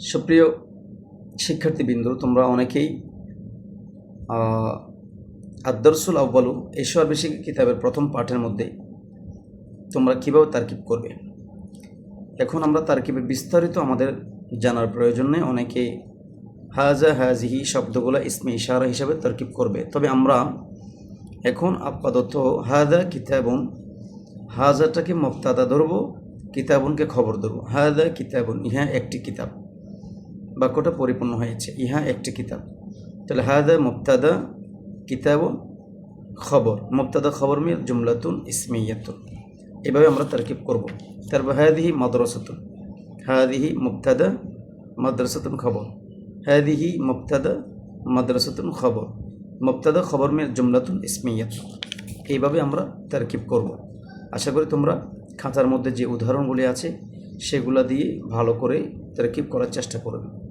সুপ্রিয় শিক্ষার্থীবৃন্দ, তোমরা অনেকেই আদর্সুল আব্বালু ঈশ্বর বেশি কিতাবের প্রথম পাঠের মধ্যে তোমরা কীভাবে তারকিব করবে? এখন আমরা তারকিবে বিস্তারিত আমাদের জানার প্রয়োজন নেই অনেকে হাজা হাজিহি শব্দগুলো ইসমে ইশারা হিসাবে তারকিব করবে। তবে আমরা এখন আপাতত হাদা কিতাবন, হাজাটাকে মুক্তাদা ধরবো, কিতাবনকে খবর ধরবো। হাদা কিতাবন, ইহা একটি কিতাব। বাক্যটা পরিপূর্ণ হয়েছে। ইহা একটি কিতাব। তাহলে হাদা মুক্তাদা কিতাব খবর। মুক্তাদা খবর মিয়ে জুমলাতুন ইসমিয়াতুন। এভাবে আমরা তারকিব করব। তারপর হাদিহি মাদ্রাসাতুন। হাদিহি মুক্তাদা মাদ্রাসাতুন খবর। হাদিহি মুক্তাদা মাদ্রাসাতুন খবর। মুক্তাদা খবর মিয়ে জুমলাতুন ইসমিয়াতুন। এইভাবে আমরা তারকিব করব। আশা করি তোমরা খাতার মধ্যে যে উদাহরণগুলি আছে, সেগুলা দিয়ে ভালো করে তারকিব করার চেষ্টা করবে।